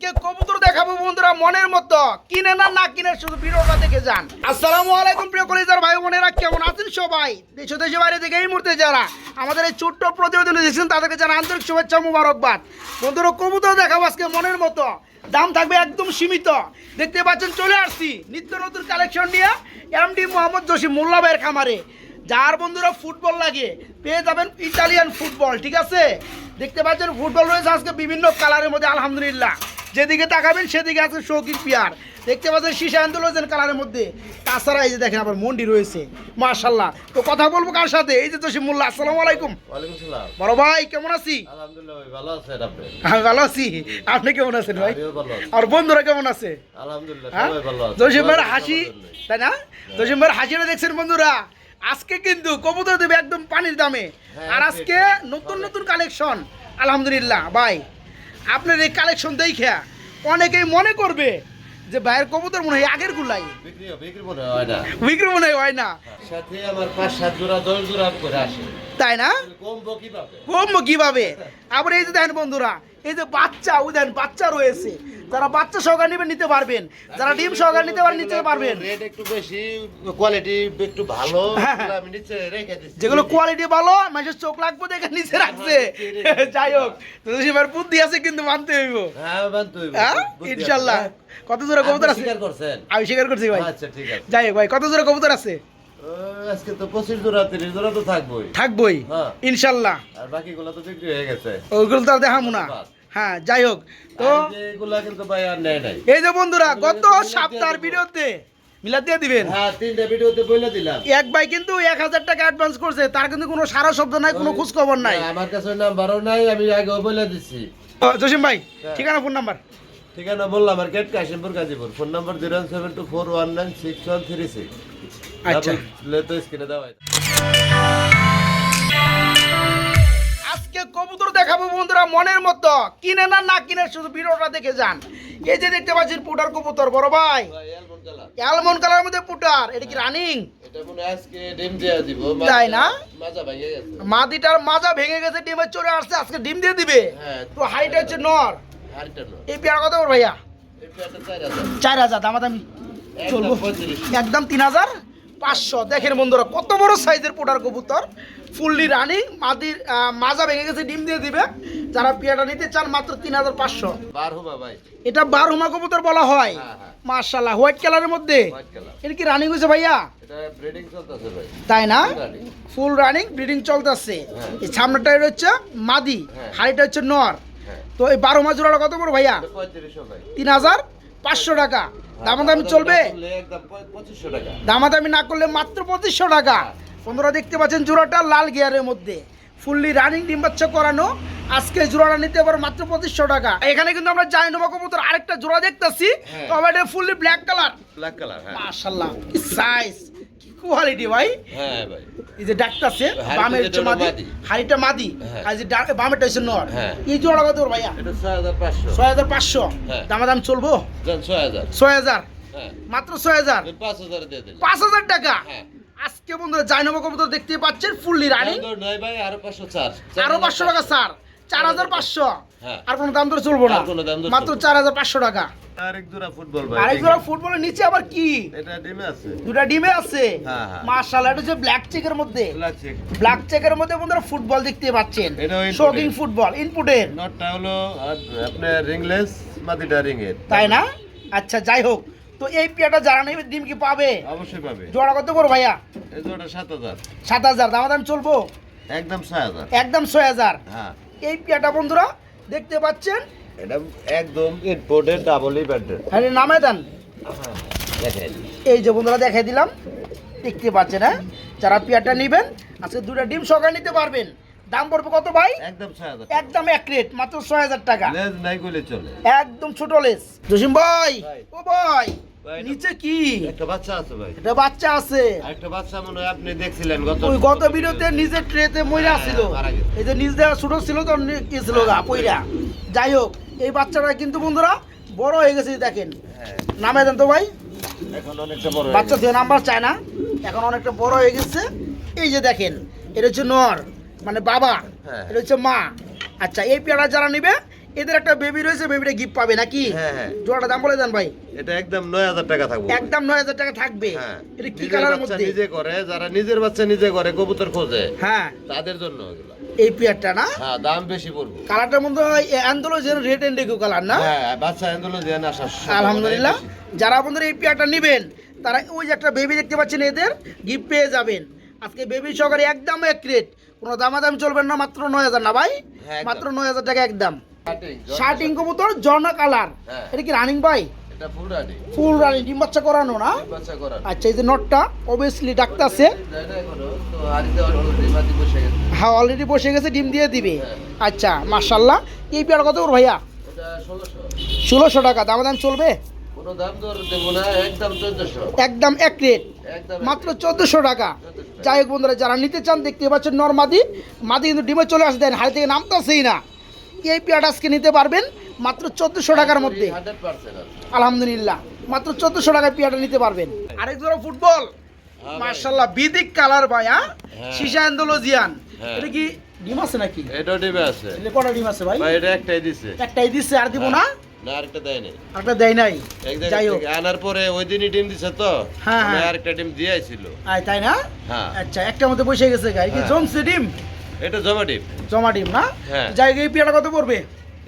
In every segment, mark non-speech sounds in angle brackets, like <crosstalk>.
আজকে কবুতর দেখাবো বন্ধুরা মনের মতো। কিনে না না কিনে শুধু ভিডিওটা দেখে যান। আসসালামু আলাইকুম প্রিয় কলেজার ভাই বোনেরা, কেমন আছেন সবাই? দেশ ও দেশের বাইরে থেকে এই মুহূর্তে যারা আমাদের এই ছোট্ট প্রতিবেদন দিয়েছেন তাদেরকে জানা আন্তরিক শুভেচ্ছা মুবারকবাদ। বন্ধুরা, কবুতর দেখাবো আজকে মনের মতো। দাম থাকবে একদম সীমিত। দেখতে পাচ্ছেন, চলে আসছি। নিত্য নতুন কালেকশন নিয়ে এমডি মোহাম্মদ জসিম মোল্লা ভাইয়ের খামারে। যার বন্ধুরা ফুটবল লাগে পেয়ে যাবেন ইটালিয়ান ফুটবল ঠিক আছে? দেখতে পাচ্ছেন ফুটবল রয়েছে আজকে বিভিন্ন কালারের মধ্যে আলহামদুলিল্লাহ। যেদিকে তাকাবেন সেদিকে আছে শৌকির পিয়ার। দেখতে পাচ্ছেন শীষা আন্দোলন রয়েছেন কালারের মধ্যে। তাছাড়া এই যে দেখেন আবার মন্ডি রয়েছে। মার্শাল্লাহ তো কথা বলব কার সাথে? এই যে জসিম মোল্লা আসসালামু আলাইকুম। বড় ভাই কেমন আছি? ভালো আমি ভালো আছি। আপনি কেমন আছেন ভাই? আর বন্ধুরা কেমন আছে? আলহামদুলিল্লাহ হ্যাঁ? হাসি তাই না? জসিম ভাইয়ের হাসিটা দেখছেন বন্ধুরা। আজকে কিন্তু কবুতর দেবে একদম পানির দামে। হ্যাঁ, আর আজকে নতুন নতুন কালেকশন। আলহামদুলিল্লাহ ভাই আপনার এই কালেকশন দেখা অনেকেই মনে করবে যে ভাইয়ের কবুতর মনে হয় আগের গুলাই। বিক্রি মনে হয় না? হয় না? সাথে আমার পাঁচ সাত জোড়া দশ জোড়া করে আসে। তাই না? কমবো কীভাবে? কম কীভাবে? আবার এই যে দেখেন বন্ধুরা এই যে বাচ্চা ওই দেখেন বাচ্চা রয়েছে। যারা বাচ্চা সহকারে নেবেন নিতে পারবেন। যারা ডিম সহকারে নিতে পারেন নিতে পারবেন। রেট একটু বেশি কোয়ালিটি একটু ভালো হ্যাঁ, হ্যাঁ। আমি নিচে রেখে দিচ্ছি। যেগুলো কোয়ালিটি ভালো মানুষের চোখ লাগবে দেখে নিচে রাখছে। <laughs> যাই হোক তো এবার বুদ্ধি আছে কিন্তু মানতে হইব। হ্যাঁ বান্ধব হইবো। হ্যাঁ? বুদ্ধি কত জোরে কবুতর আছে? স্বীকার করছেন? আমি স্বীকার করছি ভাই। আচ্ছা ঠিক আছে। যাই হোক ভাই কত জোরে কবুতর আছে? আজকে তো পঁচিশ জোড়া তিরিশ জোড়া তো থাকবোই। থাকবই হ্যাঁ। ইনশাল্লাহ। আর বাকিগুলো তো বিক্রি হয়ে গেছে। ওইগুলো তো আর দেখাবো না। হ্যাঁ যাই হোক তো এগুলা কিন্তু ভাই আর নেয় নাই। এই যে বন্ধুরা গত সপ্তাহের ভিডিওতে দিয়ে দিবেন? হ্যাঁ তিনটা ভিডিওতে বলে দিলাম। এক ভাই কিন্তু এক হাজার টাকা অ্যাডভান্স করছে তার কিন্তু কোনো সারা শব্দ নাই কোনো খোঁজ খবর নাই। আমার কাছে নাম্বারও নাই আমি আগেও বলে জসিম ভাই হ্যাঁ। ঠিকানা ফোন নাম্বার ঠিকানা বললাম আমার gate Kashimpur Gazipur. Phone number zero seven two four one nine six one three six. আচ্ছা। তো স্ক্রিনে দেওয়া আজকে কবুতর দেখাবো বন্ধুরা মনের মতো। কিনে না না কিনে শুধু ভিডিওটা দেখে যান। এই যে দেখতে পাচ্ছেন পুটার কবুতর বড় ভাই। অ্যালমন কালার মধ্যে পুটার। এটা কি রানিং তাই না? মাদিটার মাজা ভেঙে গেছে ডিমে চলে আসছে আজকে ডিম দিয়ে দিবে। হ্যাঁ। তো হাইট হচ্ছে নর। এই পেয়ার কত করে ভাইয়া? চার হাজার। চার হাজার চলবো। একদম তিন হাজার পাঁচশো। দেখেন বন্ধুরা কত বড় সাইজের পোটার কবুতর। ফুললি রানিং মাদির মাজা ভেঙে গেছে ডিম দিয়ে দিবে। যারা পেয়াটা নিতে চান মাত্র তিন হাজার পাঁচশো। এটা বারহুমা কবুতর বলা হয়। হ্যাঁ, হ্যাঁ। মার্শাল্লাহ হোয়াইট কালারের মধ্যে? এটা কি রানিং হয়েছে ভাইয়া? তাই না? ফুল রানিং ব্রিডিং চলতেছে। হ্যাঁ। এই সামনেটা হচ্ছে মাদি। হাড়িটা হচ্ছে নর। তো এই বারো মাস জোড়াটা কত করে ভাইয়া? তিন হাজার পাঁচশো টাকা। দামাদামি চলবে? দামাদামি না করলে মাত্র পঁচিশশো টাকা। বন্ধুরা দেখতে পাচ্ছেন জোড়াটা লাল গিয়ারের মধ্যে। ফুললি রানিং ডিম বাচ্চা করানো। আজকে জোড়াটা নিতে পারো মাত্র পঁচিশশো টাকা। এখানে কিন্তু আমরা জানি নোবা কবুতর আরেকটা জোড়া দেখতেছি। হ্যাঁ। তবে এটা fully black colour black colour হ্যাঁ। মাশাল্লাহ সাইজ কোয়ালিটি ভাই। হ্যাঁ ভাই। এই যে ডাকতাছে বামের হচ্ছে মাদি। হাড়িটা মাদি হ্যাঁ। আর যে বামেরটা হচ্ছে নর। হ্যাঁ। এই জোড়া কত করে ভাইয়া? এটা ছয় হাজার পাঁচশো। ছয় হাজার পাঁচশো। দামাদাম চলবো? ছয় হাজার। ছয় হাজার? মাত্র ছয় হাজার? পাঁচ হাজার টাকা? আজকে বন্ধুরা জাইনবা কবুতর দেখতে পাচ্ছেন ফুললি রানিং। দাম দর নয় ভাই আরও পাঁচশো চার আরও পাঁচশো টাকা স্যার চার হাজার পাঁচশো। আর কোনো দাম দর চলবো না। মাত্র চার হাজার পাঁচশো টাকা। আরেক জোড়া ফুটবল ভাই আরেক জোড়া ফুটবলের নিচে আবার কি? এটা ডিমে আছে। দুটা ডিমে আছে? হ্যাঁ, হ্যাঁ। এটা হচ্ছে ব্ল্যাক চেকের মধ্যে। ব্ল্যাক চেকের মধ্যে বন্ধুরা ফুটবল দেখতে পাচ্ছেন। শোকিং ফুটবল ইনপুটের নটটা হলো আপনার রিংলেস মাদিটা তাই না? আচ্ছা যাই হোক। তো এই পেয়াটা যারা নেবে ডিম কি পাবে? অবশ্যই পাবে। জোড়া কত করো ভাইয়া? এই জোড়া সাত হাজার। সাত হাজার। দাম দাম চলবো? একদম ছয় হাজার। একদম ছয় হাজার। হ্যাঁ। এই পেয়াটা বন্ধুরা দেখতে পাচ্ছেন এটা একদম ইনপোর্টেড ডাবল ইভেন্টেড হ্যাঁ নামে দেন। দেখেন এই যে বন্ধুরা দেখাই দিলাম। দেখতে পাচ্ছেন হ্যাঁ? যারা পেয়ারটা নেবেন আজকে দুটা ডিম সকালে নিতে পারবেন। দাম পড়বে কত ভাই? একদম একদম এক রেট মাত্র ছয় হাজার টাকা। লেজ নাই করলে চলে। একদম ছোট লেস জসিম ভাই। ও ভাই নিচে কি? একটা বাচ্চা আছে ভাই। এটা বাচ্চা আছে। একটা বাচ্চা মনে হয় আপনি দেখছিলেন গত ওই গত ভিডিওতে নিজের ট্রেতে মইরা হ্যাঁ, ছিল। এই যে নিজ দেওয়া ছোট ছিল তো কি ছিল গা পইরা যাই হোক এই বাচ্চাটা কিন্তু বন্ধুরা বড় হয়ে গেছে দেখেন। নামে দেন তো ভাই? এখন অনেকটা বড় বাচ্চা দুই নাম্বার চায় না। এখন অনেকটা বড় হয়ে গেছে। এই যে দেখেন এটা হচ্ছে নর মানে বাবা হ্যাঁ। এটা হচ্ছে মা। আচ্ছা এই পেয়ারা যারা নিবে এদের একটা বেবি রয়েছে বেবিটা গিফট পাবে নাকি? হ্যাঁ, হ্যাঁ। জোড়াটা দাম বলে দেন ভাই। এটা একদম নয় হাজার টাকা থাকবে। একদম নয় হাজার টাকা থাকবে। হ্যাঁ। এটা কি বাচ্চা মধ্যে? নিজে করে যারা নিজের বাচ্চা নিজে করে কবুতর খোঁজে হ্যাঁ। তাদের জন্য এগুলো। এই পেয়ারটা না? হ্যাঁ দাম বেশি পড়বে। কালারটার মধ্যে হয় অ্যান্ডোলজের রেড এন্ড ডেকো কালার না? হ্যাঁ বাচ্চা দিয়ে আসা আলহামদুলিল্লাহ। যারা আপনাদের এই পেয়ারটা নেবেন তারা ওই যে একটা বেবি দেখতে পাচ্ছেন এদের গিফট পেয়ে যাবেন। আজকে বেবি সহকারে একদম এক রেট কোনো দামাদামি চলবেন না মাত্র নয় হাজার না ভাই? মাত্র নয় হাজার টাকা একদম। শার্টিং কবুতর জর্না কালার হ্যাঁ। এটা কি রানিং ভাই? ফুল রানিং ডিম বাচ্চা করানো না? আচ্ছা এই যে নটটা অবভিয়াসলি ডাক্তার আছে। হ্যাঁ অলরেডি বসে গেছে ডিম দিয়ে দিবে। হ্যাঁ। আচ্ছা মার্শাল্লাহ এই পেয়ার কত করে ভাইয়া? ষোলোশো। টাকা চলবে? দাম দেবো না একদম এক রেট মাত্র চোদ্দোশো টাকা। যাই হোক বন্ধুরা যারা নিতে চান দেখতে পাচ্ছেন নর্মাদি মাদি কিন্তু ডিমে চলে আসে দেন হাড়ি থেকে নামতেছেই না। এই পেয়ারটা আজকে নিতে পারবেন মাত্র চোদ্দোশো টাকার মধ্যে। আলহামদুলিল্লাহ মাত্র চোদ্দোশো টাকার পেয়ারটা নিতে পারবেন। আরেক জোড়া ফুটবল। মার্শাল্লাহ বিদিক কালার ভাই হ্যাঁ? হ্যাঁ। সিসা এন্ডোলজিয়ান হ্যাঁ। এটা কি ডিম আছে নাকি? এটাও ডিবে আছে। এটা কটা ডিম আছে ভাই? ভাই এটা একটাই দিছে। একটাই দিচ্ছে আর দিব না? না আরেকটা দেয় নাই। একটা দেয় নাই? যাই হোক। আনার পরে ওই দিনই ডিম দিছে তো। হ্যাঁ, হ্যাঁ। আরেকটা ডিম দিয়েছিল আয় তাই না? হ্যাঁ। আচ্ছা একটার মধ্যে বসে গেছে গাড়ি কি হ্যাঁ। জমছে ডিম? এটা জমা ডিম। জমা ডিম না? হ্যাঁ। যাই এই পেয়ারটা কত পড়বে?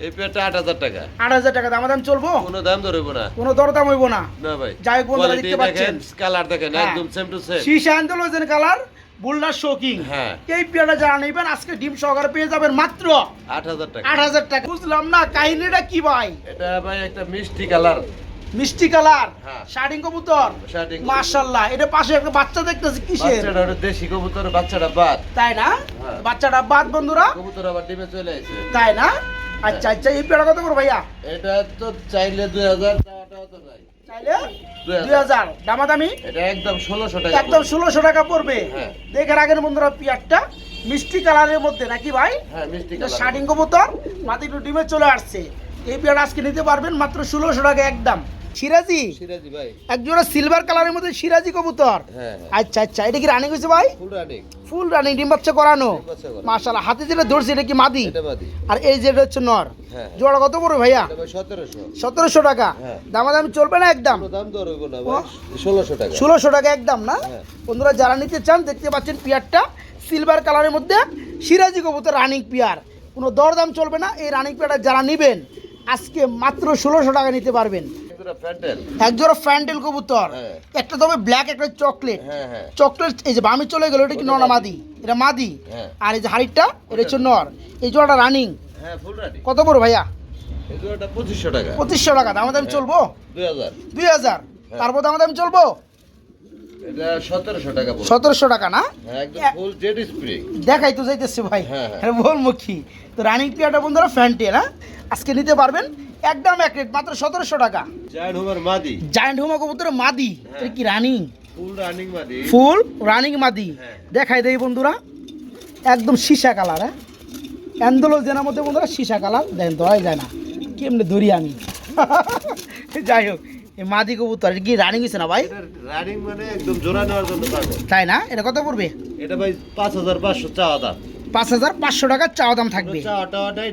এই পেয়ারটা আট হাজার টাকা। আট হাজার টাকা। দাম দাম চলবো? কোনো দাম ধরবো না। কোনো দরদাম হইব না। না ভাই। যাই বন্ধুরা দেখতে পাচ্ছেন। কালার দেখেন হ্যাঁ। একদম সেম টু সেম শীষা আন্দোলন কালার বুল্লার শোকিং। হ্যাঁ। এই পেয়ারটা যারা নেবেন আজকে ডিম সহকারে পেয়ে যাবেন মাত্র আট হাজার টাকা। আট হাজার টাকা। বুঝলাম না কাহিনীটা কি ভাই? এটা ভাই একটা মিষ্টি কালার। মিষ্টি কালার হ্যাঁ। কবুতর। এটা পাশে একটা বাচ্চা দেখতেছি কিসের? বাচ্চাটা দেশি কবুতর বাচ্চাটা বাদ। তাই না? হ্যাঁ। বাচ্চাটা বাদ বন্ধুরা। কবুতর আবার ডিমে চলে আসে। তাই না? আচ্ছা আচ্ছা এই পেয়ারটা কত করে ভাইয়া? এটা তো চাইলে দুই হাজার টাকাটাও তো নাই। চাইলে? দামাদামি? এটা একদম ষোলোশো টাকা একদম ষোলোশো টাকা পড়বে। হ্যাঁ। বন্ধুরা পিয়ারটা। মিষ্টি কালারের মধ্যে নাকি ভাই? হ্যাঁ মিষ্টি এটা কালার শার্টিং কবুতর মাটি ডিমে চলে আসছে। এই পেয়ার আজকে নিতে পারবেন মাত্র ষোলোশো টাকা একদম। সিরাজি? সিরাজি ভাই। এক জোড়া সিলভার কালারের মধ্যে সিরাজি কবুতর। হ্যাঁ হ্যাঁ। আচ্ছা আচ্ছা এটা কি রানিং হয়েছে ভাই? ফুল রানিং ফুল রানিং ডিম বাচ্চা করানো? মাশাআল্লাহ হাতে যেটা ধরছে এটা কি মাদি? আর এই যেটা হচ্ছে নর। হ্যাঁ। জোড়া কত পড়বে ভাইয়া? এটা ভাই সতেরোশো। সতেরোশো টাকা। দামাদামি চলবে না একদম? দাম দর হইব না ভাই। ষোলোশো টাকা। ষোলোশো টাকা একদম না। বন্ধুরা যারা নিতে চান দেখতে পাচ্ছেন পিয়ারটা সিলভার কালারের মধ্যে সিরাজি কবুতর রানিং পিয়ার। কোনো দরদাম চলবে না। এই রানিং পিয়ারটা যারা নেবেন আজকে মাত্র ষোলোশো টাকা নিতে পারবেন। এক জোড়া কবুতর। হ্যাঁ। একটা তবে ব্ল্যাক একটা চকলেট হ্যাঁ হ্যাঁ। চকলেট এই যে বামি চলে গেল এটা কি নর মাদি? এটা মাদি। হ্যাঁ। আর এই যে হাড়িটা এটা হচ্ছে নর। এই জোড়াটা রানিং হ্যাঁ কত বড় ভাইয়া? পঁচিশশো টাকা। পঁচিশশো টাকা দাম দাম চলবো? দুই হাজার। তারপর দাম দাম চলবো? সতেরোশো টাকা না? হ্যাঁ দেখাই তো যাইতেছে ভাই। হ্যাঁ, হ্যাঁ। হ্যাঁ কি তো রানিং পিয়াটা বন্ধুরা ফ্যান্টেল হ্যাঁ? আজকে নিতে পারবেন। একদম এক রেট মাত্র সতেরোশো টাকা। জায়ান্ট হোমার মাদি। জায়েন্ট হুমা কবুতরের মাদি। এটা কি রানিং ফুল রানিং মাদি। ফুল রানিং মাদি। হ্যাঁ। দেখাই দেই বন্ধুরা একদম সীসা কালার হ্যাঁ? অ্যান্ডোলস জেনার মধ্যে বন্ধুরা সীসা কালার দেখেন ধরাই যায় না। কেমনে ধরি আমি? <laughs> যাই হোক মাদি কবুতর কি রানিং হয়েছে না ভাই? রানিং মানে একদম জোড়া নেওয়ার জন্য তাই না? এটা কত পড়বে? এটা ভাই পাঁচ হাজার পাঁচশো চাওয়া দাম। পাঁচ হাজার পাঁচশো টাকার চাওয়া দাম থাকবে।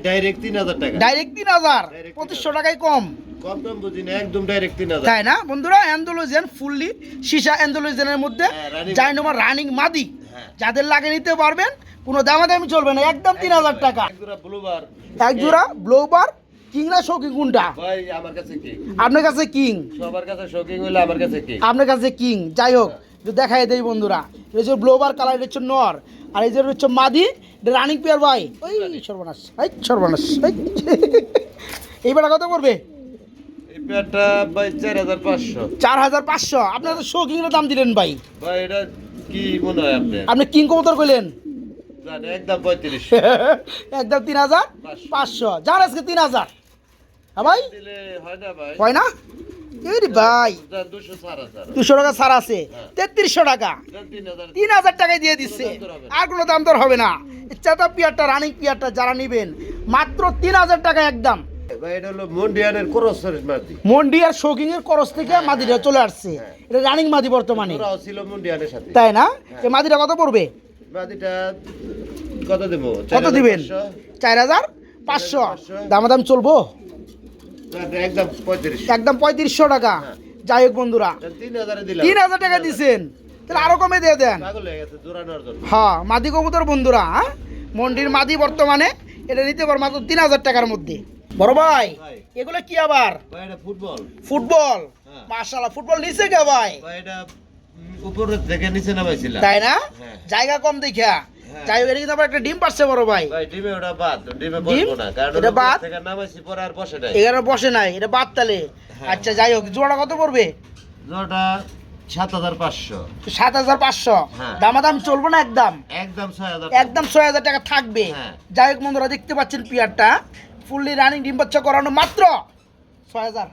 ডাইরেক্ট তিন হাজার টাকা। ডাইরেক্ট তিন হাজার। পঁচিশশো টাকায় কম। কম দাম বুঝি না একদম ডাইরেক্ট তিন হাজার। তাই না? বন্ধুরা অ্যান্ডোলোজেন ফুললি সীসা অ্যান্ডোলোজেনের মধ্যে running জাইনোমার রানিং মাদি। হ্যাঁ। যাদের লাগে নিতে পারবেন কোনো দামাদামি চলবে না একদম তিন হাজার টাকা। এক জোড়া ব্লোবার কিং না শৌকিং কোনটা? ভাই আমার কাছে কি আপনার কাছে কিং সবার কাছে শৌকিং হইলে আমার কাছে কি আপনার কাছে কিং যাই হোক দেখাই দেই বন্ধুরা। এই যে ব্লোবার কালার হচ্ছে নর। আর এই যে হচ্ছে মাদি। রানিং পেয়ার ভাই ওই সর্বনাশ। এই সর্বনাশ। এই। কত করবে? এই পেয়ারটা ভাই চার হাজার পাঁচশো। চার হাজার পাঁচশো। আপনার তো শৌকিংয়ের দাম দিলেন ভাই। ভাই এটা কি মনে হয় আপনার? আপনি কিং কবুতর কইলেন? একদম পঁয়ত্রিশ। <laughs> একদম তিন হাজার পাঁচশো। যার আজকে তিন হাজার। হ্যাঁ ভাই? হয় না হয় ভাই। দুশো চার হাজার দুশো টাকা ছাড় আছে। তেত্রিশশো টাকা। তিন হাজার। টাকায় দিয়ে দিচ্ছে আর কোনো দাম দর হবে না। চাতা পিয়ারটা রানিং পিয়ারটা যারা নেবেন মাত্র তিন হাজার টাকা একদম ভাই এটা হলো মন্ডিয়ানের ক্রস মাদি। মন্ডি আর শৌকিং এর করস থেকে মাদিরা চলে আসছে। এটা রানিং মাদি বর্তমানে। ওরাও ছিল মন্ডিয়ানের সাথে। তাই না? এই মাদিরা কত পড়বে? মাদিটা কত দেবো? কত দিবেন? চার হাজার পাঁচশো। দামাদাম চলবো? একদম পঁয়ত্রিশশো টাকা। যাই হোক বন্ধুরা তিন হাজারে টাকা দিছেন। তাহলে আরও কমে দিয়ে দেন। হয়ে মাদি কবুতর বন্ধুরা হ্যাঁ? মন্ডির মাদি বর্তমানে এটা নিতে পারো মাত্র তিন হাজার টাকার মধ্যে। বড় ভাই। এগুলো কি আবার? ফুটবল। ফুটবল? হ্যাঁ। ফুটবল নিচে কে ভাই? উপরে থেকে নিচে নামাইছিলাম তাই না? হ্যাঁ। জায়গা কম দেখা হ্যাঁ। যাই হোক এটা কিন্তু একটা ডিম পাচ্ছে বড় ভাই। ভাই ডিমে ওটা বাদ ডিমে? বসবো না কারণ এটা বাদ? থেকে নামাইছি পরে আর বসে নাই। এখানে বসে নাই এটা বাদ তালে হ্যাঁ। আচ্ছা যাই হোক জোড়া কত পড়বে? ওটা সাত হাজার পাঁচশো। সাত হাজার পাঁচশো। হ্যাঁ। দামাদাম চলবো না একদম? একদম ছয় হাজার একদম ছয় হাজার টাকা থাকবে। হ্যাঁ। যাই হোক বন্ধুরা দেখতে পাচ্ছেন পিয়ারটা। ফুললি রানিং ডিম বাচ্চা করানো মাত্র ছয় হাজার।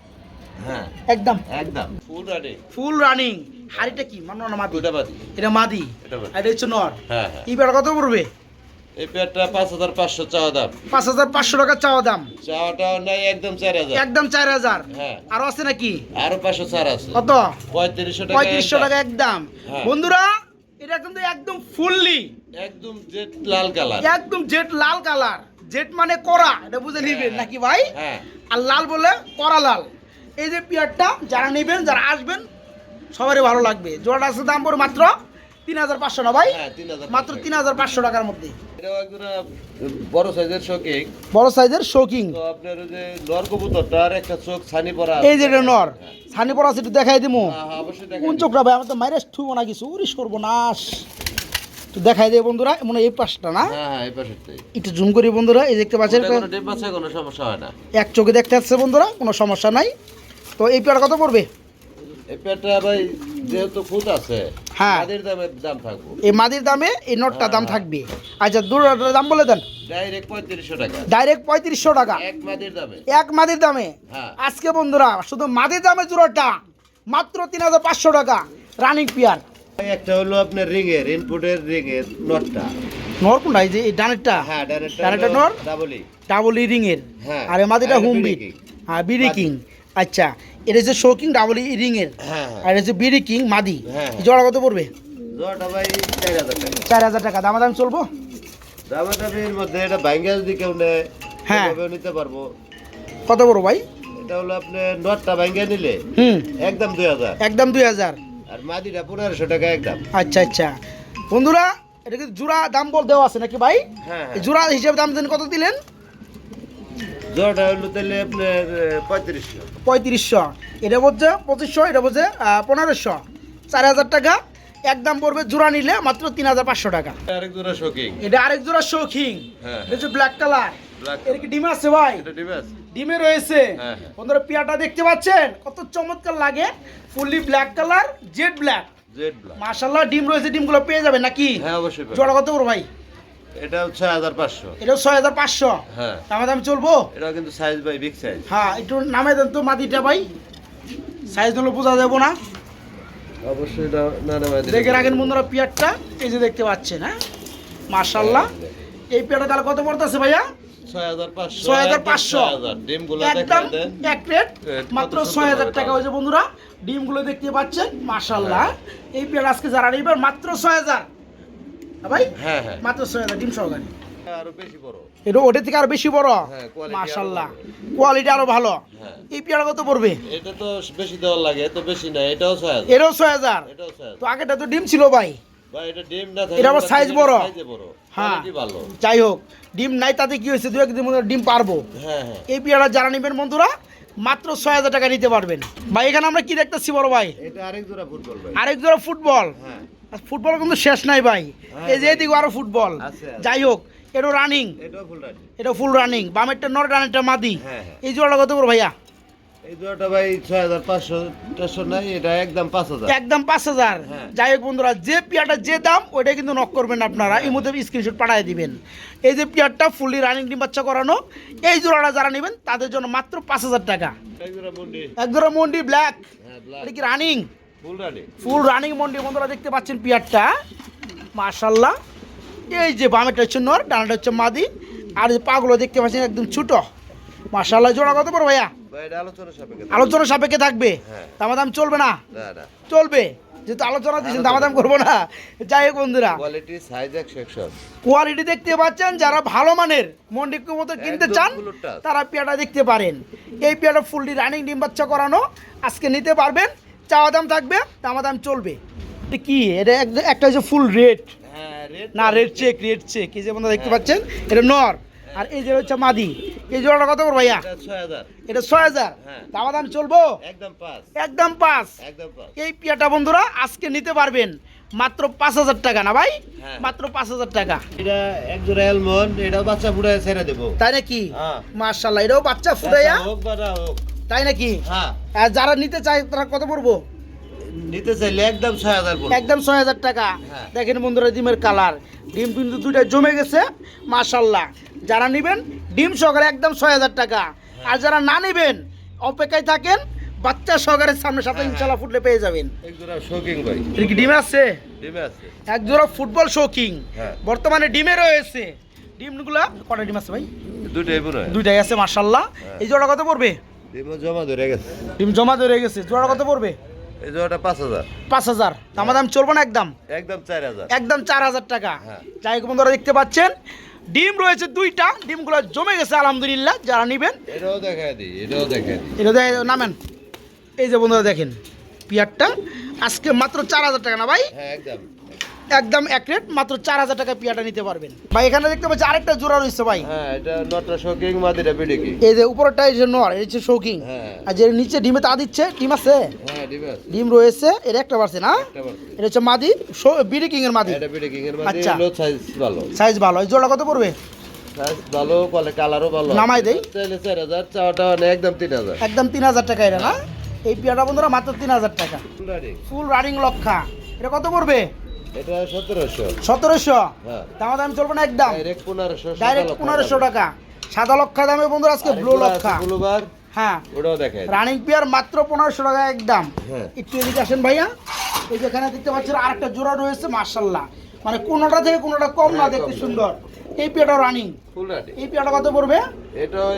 হ্যাঁ। একদম। একদম। ফুল রাডি ফুল রানিং হাড়িটা কি? মানো না মাদি। এটা মাদি। এটা মাদি। আর এটা হচ্ছে নর। হ্যাঁ হ্যাঁ। এই কত পড়বে? এই পেয়ারটা পাঁচ হাজার পাঁচশো চাওয়া দাম। পাঁচ হাজার পাঁচশো টাকা চাওয়া দাম। চাওয়াটাও নাই একদম চার হাজার। একদম চার হাজার। হ্যাঁ। আরও আছে নাকি? আরও পাঁচশো চার আছে। কত? পঁয়ত্রিশশো টাকা পঁয়ত্রিশশো টাকা একদম। হ্যাঁ। বন্ধুরা এটা কিন্তু একদম ফুললি। একদম জেট লাল কালার। একদম জেট লাল কালার। জেট মানে করা এটা বুঝে নিবেন হ্যাঁ। নাকি ভাই? হ্যাঁ। আর লাল বলে করা লাল। এই যে পিয়ারটা যারা নেবেন যারা আসবেন সবারই ভালো লাগবে। জোড়াটা আছে দাম পড়ে মাত্র তিন হাজার পাঁচশো না ভাই? হ্যাঁ মাত্র তিন হাজার পাঁচশো টাকার মধ্যে। বড় সাইজের শোকিং বড় সাইজের শৌকিং আপনার যে নর কবুতরটা একটা চোখ ছানি পরা এই যে এটা নর ছানি পড়া আছে একটু দেখাই দিমু। হ্যাঁ, হ্যাঁ, দেখেন। কোন চোখটা ভাই? আমার তো মাইরে থুবো না কিছু উরিস করব নাশ একটু দেখাই দেয় বন্ধুরা মনে এই পাশটা না? একটু জুম করি বন্ধুরা এই দেখতে পাচ্ছেন কোনো সমস্যা হয় না। এক চোখে দেখতে পাচ্ছে বন্ধুরা কোনো সমস্যা নাই। তো এই পেয়ার কত পড়বে? ভাই যেহেতু আছে হ্যাঁ। তাদের দামে দাম থাকব। এই মাদির দামে এই নটটা দাম হ্যাঁ। থাকবে। আচ্ছা দুটার দাম বলে দেন। ডাইরেক্ট পঁয়ত্রিশশো টাকা। ডাইরেক্ট পঁয়ত্রিশশো টাকা। এক মাদির দামে। এক মাদির দামে। হ্যাঁ। আজকে বন্ধুরা শুধু মাদির দামে জোড়াটা মাত্র তিন হাজার পাঁচশো টাকা। রানিং পিয়ার একটা হলো আপনার রিং এর ইনপুটের রিং এর নটটা। নর কোনটা? এই যে এই ডানেরটা। হ্যাঁ ডানেরটা নর ডাবল ই রিং হ্যাঁ। আর এই মাদিটা হুম বিট হ্যাঁ বিডি কিং আচ্ছা এটা হচ্ছে শোকিং ডাবল ই রিং এর হ্যাঁ। আর হ্যাঁ এটা হচ্ছে বিডি কিং মাদি হ্যাঁ। জোড়া কত পড়বে? জোড়াটা ভাই চার হাজার টাকা। চার হাজার টাকা। দামাদাম চলবো? দামাদামির মধ্যে এটা ভাঙ্গা যদি কেউ নেয় হ্যাঁ। নিতে পারব। কত বড় ভাই? এটা হলো আপনার নটটা ভাঙ্গা নিলে হুম। একদম দুই হাজার। একদম দুই হাজার। আর মাদিটা পনেরোশো টাকা একদম। আচ্ছা আচ্ছা। বন্ধুরা এটা কি জোড়া দাম বল দেওয়া আছে নাকি ভাই? হ্যাঁ জোড়া হিসেবে দাম দেন কত দিলেন? জোড়াটা হলো তাহলে আপনার পঁয়ত্রিশশো। পঁয়ত্রিশশো। এটা বলছে পঁচিশশো এটা বলছে পনেরোশো। চার হাজার টাকা একদম পড়বে জোড়া নিলে মাত্র তিন হাজার পাঁচশো টাকা। আরেক জোড়া শোকিং এটা আরেক জোড়া শৌখিং হ্যাঁ। এটা হচ্ছে ব্ল্যাক কালারের কি ডিম আছে ভাই? ডিমে রয়েছে। হ্যাঁ, হ্যাঁ। বন্ধুরা পিয়াটা দেখতে পাচ্ছেন? কত চমৎকার লাগে। Fully black colour jet black jet black মাশাল্লাহ ডিম রয়েছে ডিমগুলো পেয়ে যাবেন নাকি? হ্যাঁ অবশ্যই জোড়া কত বড় ভাই? এটা হচ্ছে হাজার পাঁচশো। এটা ছয় হাজার পাঁচশো। হ্যাঁ। দামে দাম চলবো? এটা কিন্তু সাইজ বাই বিগ সাইজ হ্যাঁ একটু নামে দেন তো মাটিটা ভাই। সাইজ হলো বোঝা যাব না। অবশ্যই না না না মাদি দেখে রাখেন বন্ধুরা পিয়ারটা। এই যে দেখতে পাচ্ছেন হ্যাঁ? মাশাল্লাহ এই পিয়ারটা তাহলে কত পড়তেছে ভাইয়া? মাত্র ছয় হাজার টাকা হয়েছে বন্ধুরা। ডিমগুলো দেখতে পাচ্ছেন মাশাল্লাহ এই পেয়ার আজকে যারা নিবেন মাত্র ছয় হাজার। হ্যাঁ ভাই? হ্যাঁ হ্যাঁ। মাত্র ছয় হাজার ডিম সহকারে। এটা ওটা থেকে আর বেশি বড়? হ্যাঁ, মাশাল্লাহ। কোয়ালিটি আরও ভালো। হ্যাঁ। এই পেয়ার কত পড়বে? এটা তো বেশি দেওয়ার লাগে তো বেশি না এটাও ছয় হাজার। এটাও ছয় তো আগেটা তো ডিম ছিল ভাই। এটা size বড়। হ্যাঁ। যাই হোক ডিম নাই তাতে কি হয়েছে? দু একদিনের মধ্যে ডিম পারব। হ্যাঁ হ্যাঁ। এই পেয়ারা যারা নেবেন বন্ধুরা মাত্র ছয় হাজার টাকা নিতে পারবেন। ভাই এখানে আমরা কি দেখতেছি বড় ভাই? আরেক জোড়া ফুটবল আরেক জোড়া ফুটবল। হ্যাঁ। ফুটবল কিন্তু শেষ নাই ভাই। হ্যাঁ এই যে। এদিকে আরও ফুটবল। যাই হোক এটা রানিং এটাও ফুল রানি এটা ফুল রানিং বামেরটা নর ডানেরটা মাদি। হ্যাঁ, হ্যাঁ। এই জোড়াটা কত বড় ভাইয়া? এই জোড়াটা ভাই ছয় হাজার পাঁচশো টাশো নাই এটা একদম পাঁচ হাজার। একদম পাঁচ হাজার। যাই হোক বন্ধুরা যে পেয়ারটা যে দাম ওইটা কিন্তু নক করবেন আপনারা। এই মধ্যে স্ক্রিনশট পাঠিয়ে দিবেন। এই যে পেয়ারটা ফুললি রানিং ডিম বাচ্চা করানো এই জোড়াটা যারা নেবেন তাদের জন্য মাত্র পাঁচ হাজার টাকা। এক জোড়া মন্ডি। এক জোড়া মন্ডি ব্ল্যাক হ্যাঁ এটা কি রানিং ফুল রানিং মন্ডি বন্ধুরা দেখতে পাচ্ছেন পিয়ারটা। মার্শাল্লাহ এই যে বামেটা হচ্ছে নর ডানাটা হচ্ছে মাদি। আর যে পাগুলো দেখতে পাচ্ছেন একদম ছোট। মার্শাল্লাহ জোড়া কত পড়ো ভাইয়া? আলোচনা সাপেক্ষে থাকবে। হ্যাঁ। দামাদাম চলবে না? চলবে? যেহেতু আলোচনা দিচ্ছেন দামাদাম করব না। যাই হোক বন্ধুরা। কোয়ালিটি দেখতে পাচ্ছেন যারা ভালো মানের মন্ডিক মতো কিনতে চান তারা পেয়াটা দেখতে পারেন। এই পেয়াটা ফুলটি রানিং ডিম বাচ্চা করানো। আজকে নিতে পারবেন। চাওয়া দাম থাকবে দামা দাম চলবে। কি? এটা একটা হচ্ছে ফুল রেড হ্যাঁ না রেড চেক রেড চেক এই যে বন্ধু দেখতে পাচ্ছেন এটা নর। আর এই যে হচ্ছে মাদি। এই জোড়াটা কত করব ভাইয়া? এটা ছয় হাজার। হ্যাঁ। দামা দাম চলবো? একদম পাঁচ একদম এই পিয়াটা বন্ধুরা আজকে নিতে পারবেন। মাত্র পাঁচ হাজার টাকা না ভাই? হ্যাঁ। মাত্র পাঁচ হাজার টাকা। এটা এক জোড়া অ্যালমন্ড এটাও বাচ্চা ফুটায় ছেড়ে দেবো। তাই নাকি? হ্যাঁ। মার্শাল্লাহ এটাও বাচ্চা ফুটাইয়া? হোক বা না হোক। তাই নাকি? হ্যাঁ। আর যারা নিতে চায় তারা কত পড়ব? নিতে চাইলে একদম ছয় হাজার একদম ছয় হাজার টাকা। হ্যাঁ। দেখেন বন্ধুরা ডিমের কালার। ডিম কিন্তু দুইটা জমে গেছে মার্শাল্লাহ যারা নেবেন ডিম সহকারে একদম ছয় হাজার টাকা। হ্যাঁ। আর যারা না নেবেন অপেক্ষায় থাকেন বাচ্চা সহকারে সামনে সাথে হ্যাঁ, ইনশাল্লাহ ফুটলে পেয়ে যাবেন। এক জোড়া শোকিং ভাই। এর ডিম আছে? ডিমে আছে। এক জোড়া ফুটবল শৌকিং হ্যাঁ। বর্তমানে ডিমে রয়েছে। ডিমগুলা কটা ডিম আছে ভাই? দুইটাই দুইটাই আছে মার্শাল্লাহ। এই জোড়া কত পড়বে? ডিমও জমা ধরে গেছে। ডিম জমা ধরে গেছে। জোড়া কত পড়বে? এই জোড়াটা পাঁচ হাজার। পাঁচ হাজার। দামাদাম চলবে না একদম? একদম চার হাজার। একদম চার হাজার টাকা। হ্যাঁ। যাই হোক বন্ধুরা দেখতে পাচ্ছেন ডিম রয়েছে দুইটা। ডিমগুলো জমে গেছে আলহামদুলিল্লাহ যারা নেবেন। এটাও দেখা দিই এটাও দেখা দিই। এটা দেখে নামেন। এই যে বন্ধুরা দেখেন পিয়ারটা। আজকে মাত্র চার হাজার টাকা না ভাই? হ্যাঁ একদম। একদম এক রেট মাত্র চার হাজার টাকা পিয়াটা নিতে পারবেন। ভাই এখানে দেখতে পাচ্ছি আরেকটা জোড়া রয়েছে ভাই। হ্যাঁ এটা নটা শোকিং মাদিটা পিডিকি এই যে উপরটা এই যে নর এই যে শৌকিং হ্যাঁ। আর যে নিচে ডিমে তা দিচ্ছে ডিম আছে? হ্যাঁ ডিমে আছে। ডিম রয়েছে এর একটা পারছে না এটা হচ্ছে মাদি বিডি কিং এর মাদি। এটা পিডিকিং এর মাদি আচ্ছা। সাইজ ভালো। সাইজ ভালো। এই জোড়া কত পড়বে? সাইজ ভালো কলে কালারও ভালো। নামাই দেই। চাইলে চার হাজার চাওয়াটা একদম টাকা এটা না? এই পিয়াটা বন্ধুরা মাত্র তিন হাজার টাকা। ফুল রানিং লক্ষা। এটা কত পড়বে? এটা সতেরোশো। সতেরোশো? হ্যাঁ। দাম চলবে না একদম? ডাইরেক্ট পনেরোশো টাকা। সাদা লক্ষা দামে বন্ধুরা আজকে ব্লু লক্ষা হ্যাঁ। ওটাও রানিং পেয়ার মাত্র পনেরোশো টাকা একদম। হ্যাঁ। একটু এদিকে আসেন ভাইয়া। এই যেখানে দেখতে পাচ্ছেন আরেকটা জোড়া রয়েছে মার্শাল্লাহ মানে কোনটা থেকে কোনটা কম না দেখতে সুন্দর। এই রানিং এই পিয়াটা কত পড়বে? এটাও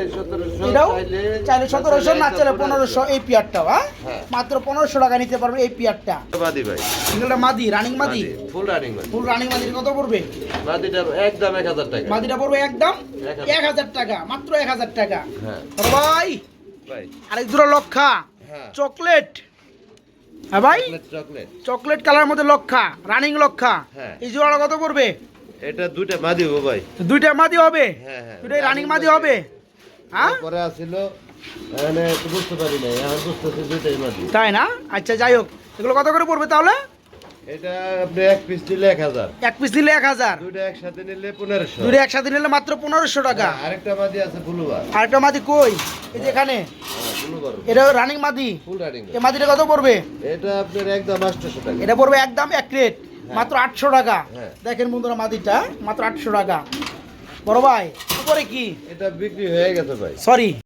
চাইলে সতেরোশো না চাইলে পনেরোশো। এই পিয়ারটাও হ্যাঁ? হ্যাঁ। মাত্র পনেরোশো টাকা নিতে পারবে এই পিয়ারটা। বাদি ভাই। সিঙ্গেলটা মাদি রানিং মাদি? ফুল রানিং ফুল রানিং মাদির কত পড়বে? মাদিটা একদম এক হাজার টাকা। মাদিটা পড়বে একদম এক হাজার। টাকা। মাত্র এক হাজার টাকা। হ্যাঁ। ভাই আরেক জোড়া লক্ষা। হ্যাঁ। চকলেট। হ্যাঁ ভাই? Chocolate chocolate. চকলেট কালার মধ্যে লক্ষা রানিং লক্ষা। হ্যাঁ। এই জোড়াটা কত পড়বে? এটা দুইটা মাদি হব ভাই। দুইটা মাদি হবে? হ্যাঁ হ্যাঁ দুইটাই রানিং মাদি হবে? হ্যাঁ? পরে আসছিল মানে বুঝতে পারি এখন বুঝতেছি দুইটাই মাদি। তাই না? আচ্ছা যাই হোক এগুলো কত করে পড়বে তাহলে? এটা আপনি এক পিস দিলে এক পিস নিলে একসাথে নিলে একসাথে নিলে মাত্র টাকা। হ্যাঁ, আরেকটা মাদি আছে আরেকটা মাদি কই? এই যে এখানে। হ্যাঁ এটা রানিং মাদি। ফুল রানিং এই মাদিটা কত পড়বে? এটা আপনার একদম টাকা। এটা পড়বে একদম এক রেট মাত্র আটশো টাকা। হ্যাঁ। দেখেন বন্ধুরা মাদিটা মাত্র আটশো টাকা। বড় ভাই উপরে কি? এটা বিক্রি হয়ে গেছে ভাই। সরি